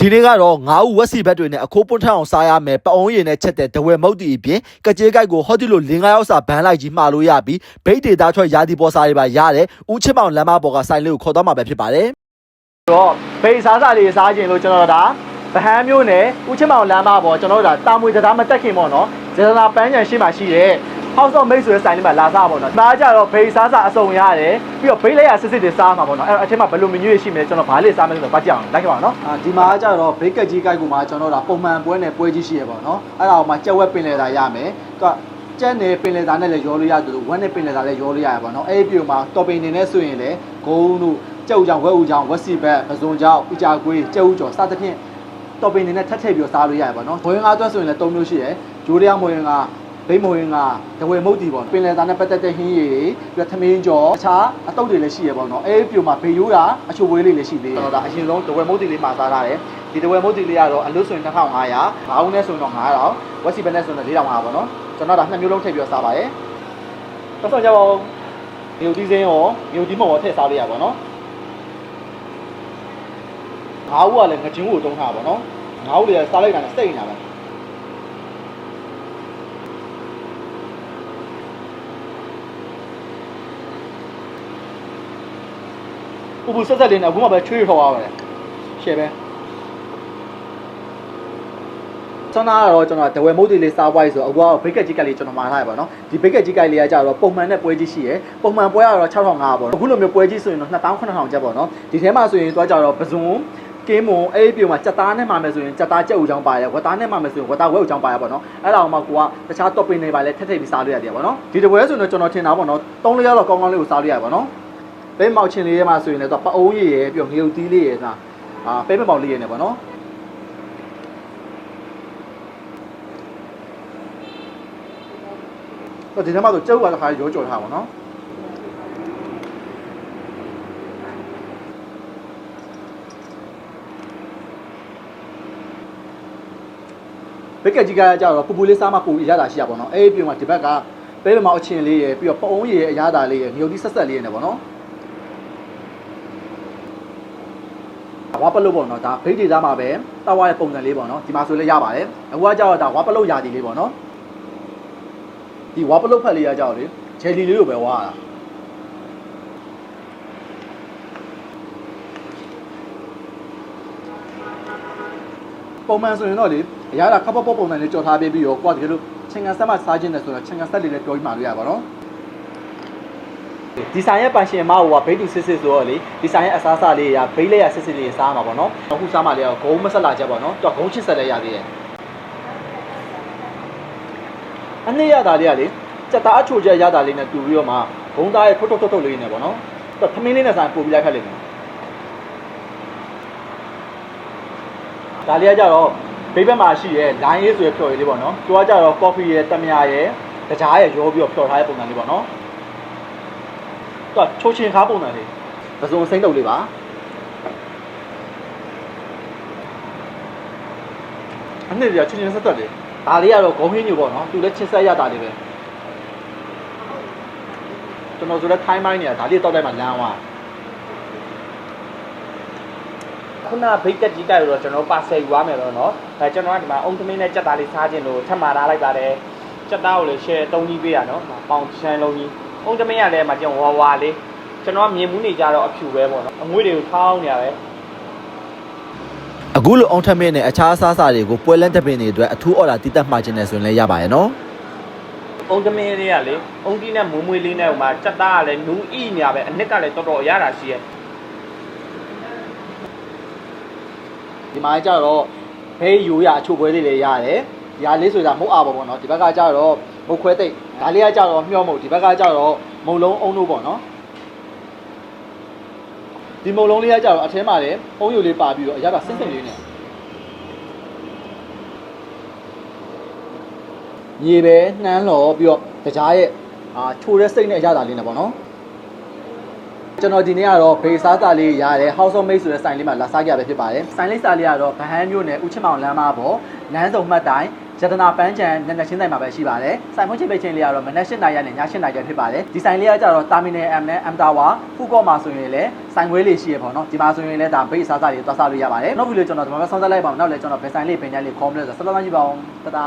ဒီနေ့ကတော့ငါးဦးဝက်စီဘက်တွေနဲ့အခိုးပွန်းထအောင်စားရမယ်ပအုံးရည်နဲ့ချက်တဲ့ဒဝဲမုတ်တီအပြင်ကကြေးကိုက်ကိုဟော့ဒီလို၄၅ရောက်စာဘန်းလိုက်ကြီးမှာလို့ရပြီးဘိတ်ဒေတာထွက်ရာဒီပေါ်စားတွေပါရတယ်ဦးချစ်မောင်လမ်းမပေါ်ကဆိုင်လေးကိုခေါ်တော့မှာပဲဖြစ်ပါတယ်တော့ဘေးစားစားလေးစားခြင်းလို့ကျွန်တော်ဒါဗဟန်းမျိုးနဲ့ဦးချင်းမောင်လမ်းမပေါ်ကျွန်တော်တို့ဒါတာမွေတရားမတက်ခင်ပေါ့နော်ဇေတနာပန်းချန်ရှိမှရှိတ ယ်ဟောက်ဆော့မိတ်ဆွေဆိုင်လေးမှာလာစားပေါ့နော်ဒါကြတော့ဘေးစားစားအစုံရတယ်ပြီးတော့ဘေးလက်ရစစ်စစ်တွေစားမှာပေါ့နော်အဲ့တော့အထက်မှာဘယ်လိုမညွှေရှိမလဲကျွန်တော်ဘာလေးစားမလဲဆိုတော့ပတ်ကြအောင်လိုက်ကြပါအောင်နော်အာဒီမှာကြတော့ဘေးကက်ကြီးကိုက်ကူမှာကျွန်တော်တို့ပုံမှန်ပွဲနဲ့ပွဲကြီးရှိရပေါ့နော်အဲ့ဒါကိုမှကြက်ဝက်ပင်လေတာရမယ်သူကကျက်နေပင်လေသားနဲ့လည်းရောလို့ရတယ်လို့ဝက်နဲ့ပင်လေသားလည်းရောလို့ရရပါတော့အဲ့ဒီပြုံမှာတော်ပင်နေနဲ့ဆိုရင်လည်းဂုံးတို့ကြက်ဥကြောင်ဝက်ဥကြောင်ဝက်စီဘက်ပဇွန်ကြောင်ဥကြကွေးကြက်ဥကြော်စသဖြင့်တော်ပင်နေနဲ့ထပ်ထည့်ပြီးစားလို့ရရပါတော့မွေးငါအတွက်ဆိုရင်လည်း၃မျိုးရှိတယ်ဂျိုးတရားမွေးငါ ဘိမဝင်ကတဝဲမုတ်တီပေါ့ပင်လယ်သားနဲ့ပတ်သက်တဲ့ဟင်းရည်တွေပြီးတော့သမင်းကြော်အခြားအတုပ်တွေလည်းရှိရပေါ့နော်အဲပြိုမှာဘေရိုးတာအချိုဝေးလေးလည်းရှိသေးတယ်ကျွန်တော်ဒါအရင်ဆုံးတဝဲမုတ်တီလေးမှာစားထားတယ်ဒီတဝဲမုတ်တီလေးကတော့အလွတ်ဆိုရင်2500ငါးဦးနဲ့ဆိုရင်တော့9000ဝက်စီဘက်နဲ့ဆိုရင်တော့4500ပေါ့နော်ကျွန်တော်ဒါနှစ်မျိုးလုံးထည့်ပြီးတော့စားပါတယ်တော့ဆိုကြပါဦးမြို့တီးစင်းရောမြို့တီးမော်ရောထည့်စားလို့ရပါတော့ငါးဦးကလည်းငချင်းကိုတုံးထားပါတော့ငါးဦးတွေကစားလိုက်တာနဲ့စိတ်နေတာပဲ ပူပူဆက်ဆက်လေးနဲ့အခုမှပဲချွေးထော်ရပါတယ်ရှယ်ပဲကျွန်တော်ကတော့ကျွန်တော်ဒဝဲမုတ်တီလေးစားပွားရေးဆိုအခုကတော့ဘိတ်ကက်ကြီးကက်လေးကျွန်တော်မှာထားရပါတော့ဒီဘိတ်ကက်ကြီးကက်လေးကကြတော့ပုံမှန်နဲ့ပွဲကြီးရှိရယ်ပုံမှန်ပွဲကတော့6500ပေါ့အခုလိုမျိုးပွဲကြီးဆိုရင်တော့2900ကျပ်ပေါ့နော်ဒီထဲမှာဆိုရင်တော့ကြတော့ပဇွန်ကင်းမွန်အဲ့ဒီပြုံမှာကြက်သားနဲ့မှာမယ်ဆိုရင်ကြက်သားကြက်ဥချောင်းပါရယ်ဝက်သားနဲ့မှာမယ်ဆိုရင်ဝက်သားဝက်ဥချောင်းပါရပေါ့နော်အဲ့ဒါအောင်မှကိုကတခြား topping တွေပါလဲထက်ထည့်ပြီးစားလို့ရတယ်ပေါ့နော်ဒီတပွဲဆိုရင်တော့ကျွန်တော်ထင်တာပေါ့နော်3လျောက်တော့ကောင်းကောင်းလေးကိုစားလို့ရပါပေါ့နော် ပဲမောက်ချင်းလေးထဲမှာဆိုရင်လည်းတော့ပအုံးရည်ရယ်ပြီးတော့ငရုတ်သီးလေးရယ်နာအာပဲမမောက်လေးရယ်နဲ့ပေါ့နော်တော့ဒီထဲမှာဆိုကျုပ်ကတစ်ခါရောကြော်ထားပါတော့ဘက်ကကြီးကကြတော့ပူပူလေးစားမှပူရတာရှိရပါတော့အဲ့ဒီပြုံမှာဒီဘက်ကပဲမမောက်အချင်းလေးရယ်ပြီးတော့ပအုံးရည်ရယ်အရသာလေးရယ်ငရုတ်သီးဆက်ဆက်လေးရယ်နဲ့ပေါ့နော် ဝါပလုတ်ပေါ့နော်ဒါဘိတ်ဒေသမှာပဲတောက်ရတဲ့ပုံစံလေးပေါ့နော်ဒီမှာဆိုလည်းရပါတယ်အခုကကြောက်တာဝါပလုတ်ရာဒီလေးပေါ့နော်ဒီဝါပလုတ်ဖက်လေးကကြောက်လေဂျယ်လီလေးလိုပဲဝါရတာပုံမှန်ဆိုရင်တော့လေအရာကခပ်ပေါက်ပေါက်ပုံစံလေးကြော်ထားပေးပြီးတော့ကိုကတကယ်လို့ချင်းကန်ဆက်မှစားခြင်းတယ်ဆိုတော့ချင်းကန်ဆက်လေးလည်းပြောပြီးမှလို့ရပါတော့ ဒီဆိုင်ရဲ့ပန်ရှင်မဟိုကဘိတ်တူစစ်စစ်ဆိုတော့လေဒီဆိုင်ရဲ့အစားအစာလေးရဘိတ်လေးရစစ်စစ်လေးစားမှာပေါ့နော်အခုစားမှလေးကဂုံးမဆက်လာချက်ပေါ့နော်တော့ဂုံးချစ်ဆက်လည်းရသေးတယ်အနည်းရတာလေးကလေစက်သားအချိုချက်ရတာလေးနဲ့တူပြီးတော့မှဂုံးသားရဲ့ထုတ်ထုတ်ထုတ်ထုတ်လေးနဲ့ပေါ့နော်တော့သမင်းလေးနဲ့ဆိုင်ပို့ပြီးလိုက်ခက်လိမ့်မယ်ဒါလေးကကြတော့ဘေးဘက်မှာရှိရဲ line ရေးဆိုရဖြော်ရည်လေးပေါ့နော်သူကကြတော့ coffee ရဲ့တမယာရဲ့တကြားရဲ့ရောပြီးတော့ဖြော်ထားတဲ့ပုံစံလေးပေါ့နော်သူ ကချိုးချင်ခါပုံစံလေးပစုံစိမ့်တုပ်လေးပါအနည်းကြီးချင်းချင်းဆက်သက်လေးဒါလေးကတော့ဂုံးဟင်းညိုပေါ့နော်သူလည်းချင်းဆက်ရတာလေးပဲကျွန်တော်ဆိုလည်းထိုင်းမိုင်းနေတာဒါလေးတောက်တိုင်းမှာလမ်းသွား ခုနဘိတ်တက်ကြီးတိုက်လို့တော့ကျွန်တော်ပါဆယ်ယူရမယ်တော့เนาะအဲကျွန်တော်ကဒီမှာအုံသမင်းနဲ့ကြက်သားလေးစားခြင်းလို့ထပ်မှာထားလိုက်ပါတယ်ကြက်သားကိုလည်း share 3ကြီးပေးရเนาะပေါင်ချမ်းလုံးကြီး ။အုံးသမင်းကလည်းမှကျွန်တော်ဝါဝါလေးကျွန်တော်မြင်မှုနေကြတော့အဖြူပဲပေါ့နော်။အငွေ့တွေကိုထောင်းနေရပဲ။အခုလိုအုံးထမင်းနဲ့အခြားအစားအစာတွေကိုပွဲလန်းတပင်တွေအတွက်အထူးအော်ဒါတည်တတ်မှခြင်းနဲ့ဆိုရင်လည်းရပါရဲ့နော်။အုံးသမင်းလေးကလေအုံးတီးနဲ့မွေးမွေးလေးနဲ့ဟိုမှာစက်သားကလည်းနူးအိညာပဲအနှစ်ကလည်းတော်တော်အရတာရှိရဲ့။ဒီမှာကြတော့ဘေးယူရအချို့ပွဲလေးတွေရတယ်။ရာလေးဆိုတာမုတ်အာပေါ့ပေါ့နော်။ဒီဘက်ကကြတော့မုတ်ခွဲသိပ် ဒါလေးကကျတော့မျောမုတ်ဒီဘက်ကကျတော့မုံလုံးအုံလို့ပေါ့နော်။ဒီမုံလုံးလေးကကျတော့အထဲမှာလည်းအုံယူလေးပါပြီးတော့အရသာဆင့်ဆင့်လေးနဲ့ရေပဲနှမ်းလော်ပြီးတော့တကြားရဲ့အာချိုတဲ့စိတ်နဲ့အရသာလေးနဲ့ပေါ့နော်။ ကျွန်တော်ဒီနေ့ကတော့ဘေးစားစာလေးရတယ် House of Made ဆိုတဲ့ဆိုင်လေးမှာလာစားကြရပဲဖြစ်ပါတယ်ဆိုင်လေးစာလေးကတော့ဗဟန်းမြို့နယ်ဦးချစ်မောင်လမ်းမပေါ်လမ်းစုံမှတ်တိုင်းရတနာပန်းချံနက်နက်ချင်းဆိုင်မှာပဲရှိပါတယ်ဆိုင်ဖွင့်ချိန်ပိတ်ချိန်လေးကတော့မနက်၈နာရီနဲ့ည၈နာရီဖြစ်ပါတယ်ဒီဆိုင်လေးကကြတော့ Terminal M နဲ့ M Tower ဖူကော့မှာဆိုရင်လည်းဆိုင်ခွဲလေးရှိရပေါ့နော်ဒီမှာဆိုရင်လည်းဒါဘေးစားစာလေးသွားစားလို့ရပါတယ်နောက်ဗီဒီယိုကျွန်တော်ဒီမှာပဲဆောင်းသက်လိုက်ပါအောင်နောက်လည်းကျွန်တော်ဘယ်ဆိုင်လေးပင်ချမ်းလေးခေါ်မလဲဆိုတော့ဆက်လက်ကြည့်ပါအောင်တဒါ